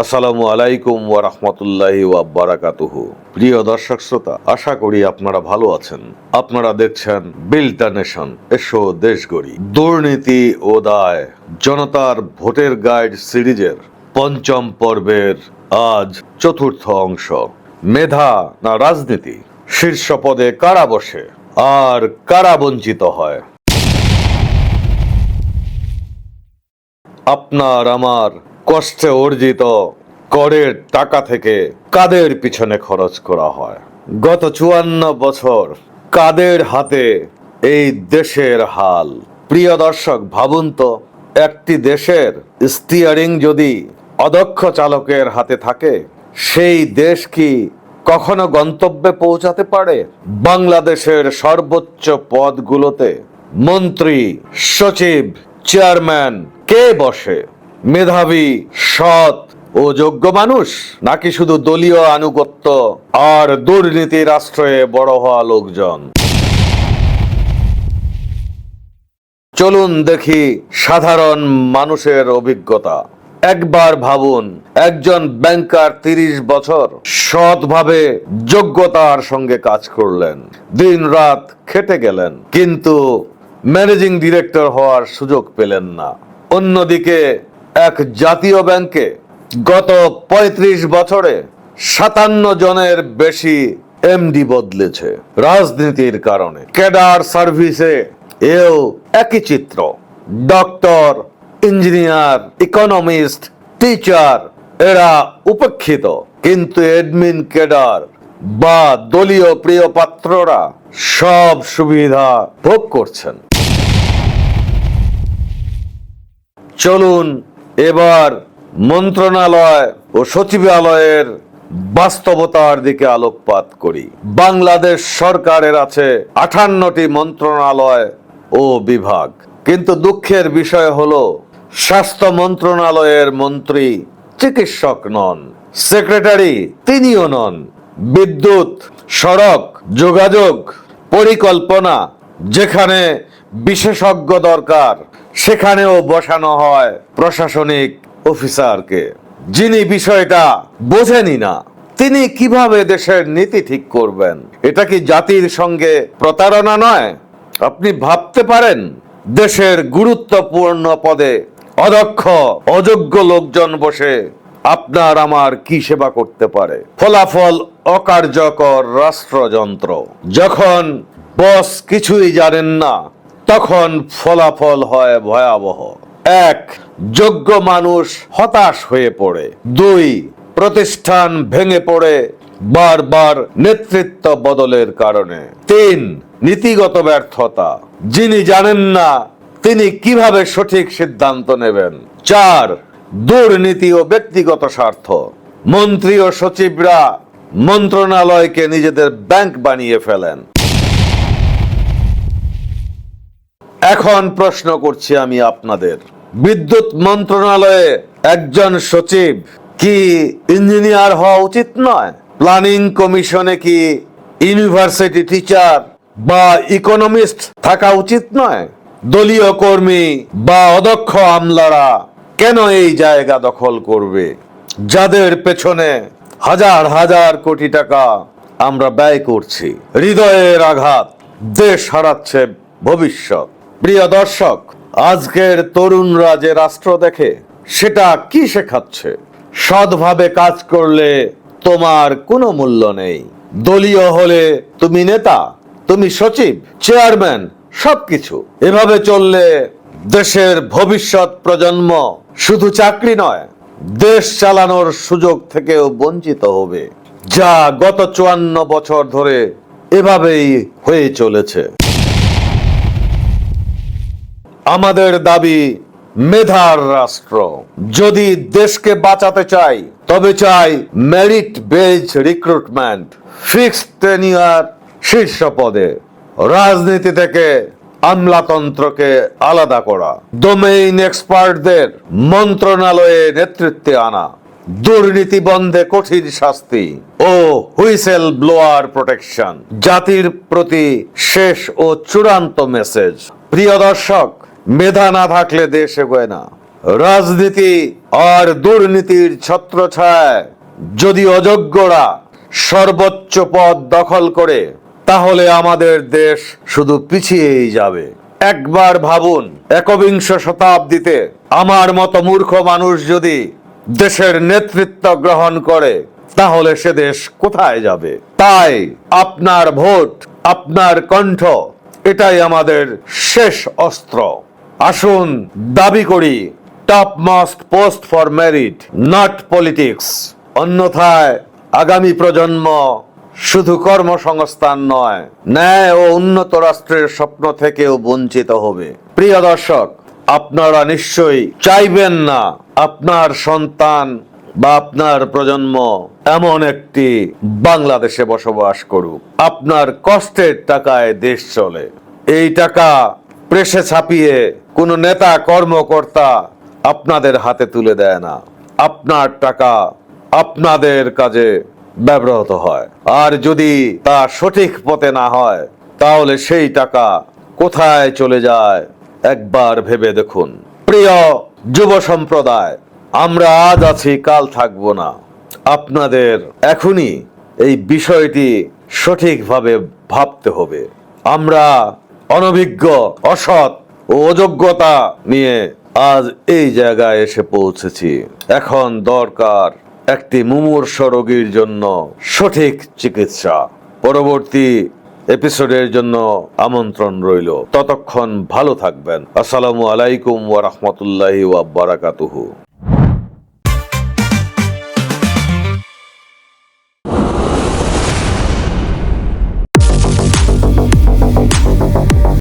আসসালামু আলাইকুম ওয়া রাহমাতুল্লাহি ওয়া বারাকাতুহু। প্রিয় দর্শক শ্রোতা, আশা করি আপনারা ভালো আছেন। আপনারা দেখছেন বিল্ড নেশন, এসো দেশ গড়ি। দুর্নীতি ও দায়, জনতার ভোটের গাইড সিরিজের পঞ্চম পর্বের আজ চতুর্থ অংশ। মেধা না রাজনীতি? শীর্ষ পদে কারা বসে? আর কারা বঞ্চিত হয়? আপনার, আমার কষ্টে অর্জিত করের টাকা থেকে কাদের পিছনে খরচ করা হয়? গত চুয়ান্ন বছর কাদের হাতে এই দেশের হাল? প্রিয় দর্শক, ভাবুন তো, একটি দেশের স্টিয়ারিং যদি অদক্ষ চালকের হাতে থাকে, সেই দেশ কি কখনো গন্তব্যে পৌঁছাতে পারে? বাংলাদেশের সর্বোচ্চ পদগুলোতে মন্ত্রী, সচিব, চেয়ারম্যান কে বসে? মেধাবী, সৎ ও যোগ্য মানুষ, নাকি শুধু দলীয় আনুগত্য আর দুর্নীতির আশ্রয়ে বড় হওয়া লোকজন? চলুন দেখি সাধারণ মানুষের অভিজ্ঞতা। একবার ভাবুন, একজন ব্যাংকার তিরিশ বছর সৎভাবে যোগ্যতার সঙ্গে কাজ করলেন দিন রাত খেটে গেলেন, কিন্তু ম্যানেজিং ডিরেক্টর হওয়ার সুযোগ পেলেন না। অন্যদিকে এক জাতীয় ব্যাংকে গত ৩৫ বছরে সাতান্ন জনের বেশি এমডি বদলেছে। রাজনীতির কারণে ক্যাডার সার্ভিসে এও একই চিত্র। ডক্টর, ইঞ্জিনিয়ার, ইকোনমিস্ট, টিচার, এরা উপেক্ষিত। কিন্তু এডমিন ক্যাডার বা দলীয় প্রিয় পাত্ররা সব সুবিধা ভোগ করছেন। চলুন এবার মন্ত্রণালয় ও সচিবালয়ের বাস্তবতার দিকে আলোকপাত করি। বাংলাদেশ সরকারের আছে আঠান্নটি মন্ত্রণালয় ও বিভাগ। কিন্তু দুঃখের বিষয় হলো, স্বাস্থ্য মন্ত্রণালয়ের মন্ত্রী চিকিৎসক নন, সেক্রেটারি তিনিও নন। বিদ্যুৎ, সড়ক, যোগাযোগ, পরিকল্পনা, যেখানে বিশেষজ্ঞ দরকার। সেখানেও বসানো হয় প্রশাসনিক অফিসারকে। যিনি বিষয়টা বোঝেনি না, তিনি কীভাবে দেশের নীতি ঠিক করবেন? এটা কি জাতির সঙ্গে প্রতারণা নয়? আপনি ভাবতে পারেন, দেশের গুরুত্বপূর্ণ পদে অদক্ষ, অযোগ্য লোকজন বসে আপনার আমার কি সেবা করতে পারে? ফলাফল অকার্যকর রাষ্ট্রযন্ত্র। যখন বস কিছুই জানেন না তখন ফলাফল হয় ভয়াবহ। এক, যোগ্য মানুষ হতাশ হয়ে পড়ে। দুই, প্রতিষ্ঠান ভেঙে পড়ে বারবার নেতৃত্ব বদলের কারণে। তিন, নীতিগত ব্যর্থতা। যিনি জানেন না, তিনি কীভাবে সঠিক সিদ্ধান্ত নেবেন। চার, দুর্নীতি ও ব্যক্তিগত স্বার্থ। মন্ত্রী ও সচিবরা মন্ত্রণালয়কে নিজেদের ব্যাংক বানিয়ে ফেলেন। এখন প্রশ্ন করছি আমি আপনাদের। বিদ্যুৎ মন্ত্রণালয়ে একজন সচিব কি ইঞ্জিনিয়ার হওয়া উচিত নয়? প্ল্যানিং কমিশনে কি ইউনিভার্সিটি টিচার বা ইকোনমিস্ট থাকা উচিত নয়? দলীয় কর্মী বা অদক্ষ আমলারা কেন এই জায়গা দখল করবে? যাদের পেছনে হাজার হাজার কোটি টাকা আমরা ব্যয় করছি। হৃদয়ের আঘাত, দেশ হারাচ্ছে ভবিষ্যৎ। প্রিয় দর্শক, আজকের তরুণরা যে রাষ্ট্র দেখে, সেটা কি শেখাচ্ছে? সৎভাবে কাজ করলে তোমার কোনো মূল্য নেই। দলীয় হলে তুমি নেতা, তুমি সচিব, চেয়ারম্যান, সবকিছু। এভাবে চললে দেশের ভবিষ্যৎ প্রজন্ম শুধু চাকরি নয়, দেশ চালানোর সুযোগ থেকেও বঞ্চিত হবে। যা গত চুয়ান্ন বছর ধরে এভাবেই হয়ে চলেছে। আমাদের দাবি মেধার রাষ্ট্র। যদি দেশকে বাঁচাতে চাই, তবে চাই merit base recruitment fixed tenure শীর্ষ পদে। রাজনীতি থেকে আমলাতন্ত্রকে আলাদা করা। ডোমেইন এক্সপার্টদের মন্ত্রণালয়ে নেতৃত্বে আনা। দুর্নীতি বন্ধে কঠিন শাস্তি ও হুইসেল ব্লোয়ার প্রোটেকশন জাতির প্রতি শেষ ও চূড়ান্ত মেসেজ প্রিয় দর্শক মেধা না থাকলে দেশ এগোয় না। রাজনীতি আর দুর্নীতির ছত্রছায় যদি অযোগ্যরা সর্বোচ্চ পদ দখল করে, তাহলে আমাদের দেশ শুধু পিছিয়েই যাবে। একবার ভাবুন, একবিংশ শতাব্দীতে আমার মতো মূর্খ মানুষ যদি দেশের নেতৃত্ব গ্রহণ করে, তাহলে সে দেশ কোথায় যাবে? তাই আপনার ভোট, আপনার কণ্ঠ, এটাই আমাদের শেষ অস্ত্র। আসুন দাবি করি top most post for merit not politics অন্যথায় আগামী প্রজন্ম শুধু কর্মসংস্থান নয়, ন্যায় ও উন্নত রাষ্ট্রের স্বপ্ন থেকেও বঞ্চিত হবে। প্রিয় দর্শক, আপনারা নিশ্চয়ই চাইবেন না আপনার সন্তান বা আপনার প্রজন্ম এমন একটি বাংলাদেশে বসবাস করুক। আপনার কষ্টের টাকায় দেশ চলে। এই টাকা প্রেসে ছাপিয়ে কোনো নেতা কর্মকর্তা আপনাদের হাতে তুলে দেয় না। আপনার টাকা আপনাদের কাজে ব্যবহৃত হয়। আর যদি তা সঠিক পথে না হয়, তাহলে সেই টাকা কোথায় চলে যায় একবার ভেবে দেখুন। প্রিয় যুব সম্প্রদায়, আমরা আজ আছি, কাল থাকব না। আপনাদের এখনই এই বিষয়টি সঠিকভাবে ভাবতে হবে। আমরা অনভিজ্ঞ, অসৎ অযোগ্যতা নিয়ে আজ এই জায়গায় এসে পৌঁছেছি। এখন দরকার একটি মুমূর্ষ রোগীর জন্য সঠিক চিকিৎসা। পরবর্তী এপিসোডের জন্য আমন্ত্রণ রইল। ততক্ষণ ভালো থাকবেন। আসসালামু আলাইকুম ওয়া বারাকাতুহু।